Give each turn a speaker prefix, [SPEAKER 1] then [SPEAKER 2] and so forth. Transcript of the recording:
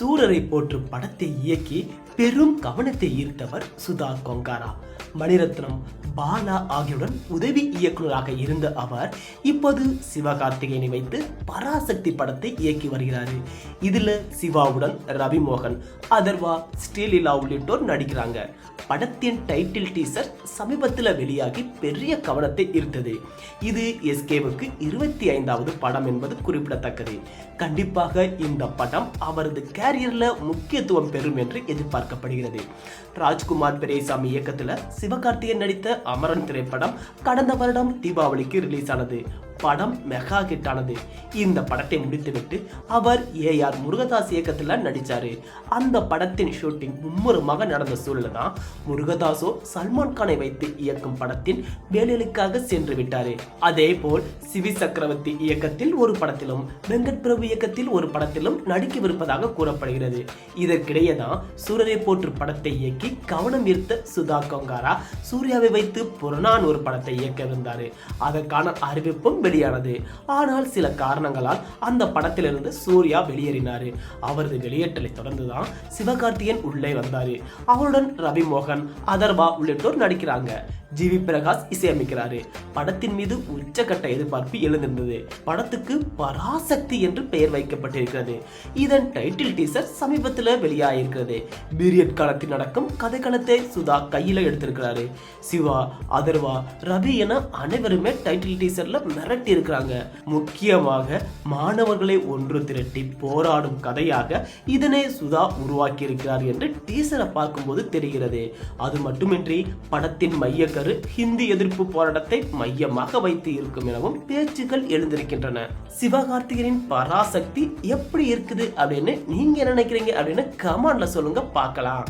[SPEAKER 1] சூரரை போற்றும் படத்தை இயக்கி பெரும் கவனத்தை ஈர்த்தவர் சுதா கொங்காரா. மணிரத்னம் பாலா ஆகியோருடன் உதவி இயக்குநராக இருந்த அவர் இப்போது சிவகார்த்திகேயனை வைத்து பராசக்தி படத்தை இயக்கி வருகிறார். இதில் சிவாவுடன் ரவி மோகன் அதர்வா ஸ்ரீலீலா உள்ளிட்டோர் நடிக்கிறாங்க. படத்தின் டைட்டில் டீசர் சமீபத்தில் வெளியாகி பெரிய கவனத்தை ஈர்த்தது. இது எஸ்கேவுக்கு இருபத்தி ஐந்தாவது படம் என்பது குறிப்பிடத்தக்கது. கண்டிப்பாக இந்த படம் அவரது கேரியரில் முக்கியத்துவம் பெறும் என்று எதிர்பார்க்கப்படுகிறது. ராஜ்குமார் பெரியசாமி இயக்கத்தில் சிவகார்த்திகேயன் நடித்த அமரன் திரைப்படம் கடந்த வருடம் தீபாவளிக்கு ரிலீஸ் ஆனது. படம் மெகா ஹிட் ஆனது. இந்த படத்தை முடித்துவிட்டு அவர் ஏஆர் முருகதாஸ் இயக்கத்தில் நடித்தார் அந்த படத்தின் ஷூட்டிங் மும்முரமாக நடந்த சூழல தான் முருகதாஸோ சல்மான் கானை வைத்து இயக்கும் படத்தின் வேலைகளுக்காக சென்று விட்டார். அதே போல் சிவி சக்கரவர்த்தி இயக்கத்தில் ஒரு படத்திலும் வெங்கட் பிரபு இயக்கத்தில் ஒரு படத்திலும் நடிக்கவிருப்பதாக கூறப்படுகிறது. இதற்கிடையே தான் சூரரை போற்று படத்தை இயக்கி கவனம் ஈர்த்த சுதா கொங்காரா சூர்யாவை வைத்து புறநான் ஒரு படத்தை இயக்கவிருந்தாரு. அதற்கான அறிவிப்பும் வெளியானது. ஆனால் சில காரணங்களால் அந்த படத்திலிருந்து சூர்யா வெளியேறினாரு. அவரது வெளியேற்றலை தொடர்ந்துதான் சிவகார்த்திகேயன் உள்ளே வந்தாரு. அவருடன் ரவி மோகன் அதர்வா உள்ளிட்டோர் நடிக்கிறாங்க. ஜிவி பிரகாஷ் இசையமைக்கிறாரு. படத்தின் மீது உச்சக்கட்ட எதிர்பார்ப்பு எழுந்திருந்தது. படத்துக்கு பராசக்தி என்று பெயர் வைக்கப்பட்டிருக்கிறது. இதன் டைட்டில் டீசர் சமீபத்தில் வெளியாகிருக்கிறது பீரியட் காலத்தில் நடக்கும் கதைக்களத்தை சுதா கையில எடுத்திருக்கிறாரு. சிவா அதர்வா ரவி என அனைவருமே டைட்டில் டீசர்ல மிரட்டி இருக்கிறாங்க முக்கியமாக மாணவர்களை ஒன்று திரட்டி போராடும் கதையாக இதனை சுதா உருவாக்கி இருக்கிறார் என்று டீசரை பார்க்கும்போது தெரிகிறது. அது மட்டுமின்றி படத்தின் மையக்கரு ஹிந்தி எதிர்ப்பு போராட்டத்தை மையமாக வைத்து இருக்கும் எனவும் பேச்சுக்கள் எழுந்திருக்கின்றன. சிவகார்த்திகேயனின் பராசக்தி எப்படி இருக்குது அப்படின்னு நீங்க என்ன நினைக்கிறீங்க அப்படின்னு கமெண்ட்ல சொல்லுங்க பார்க்கலாம்.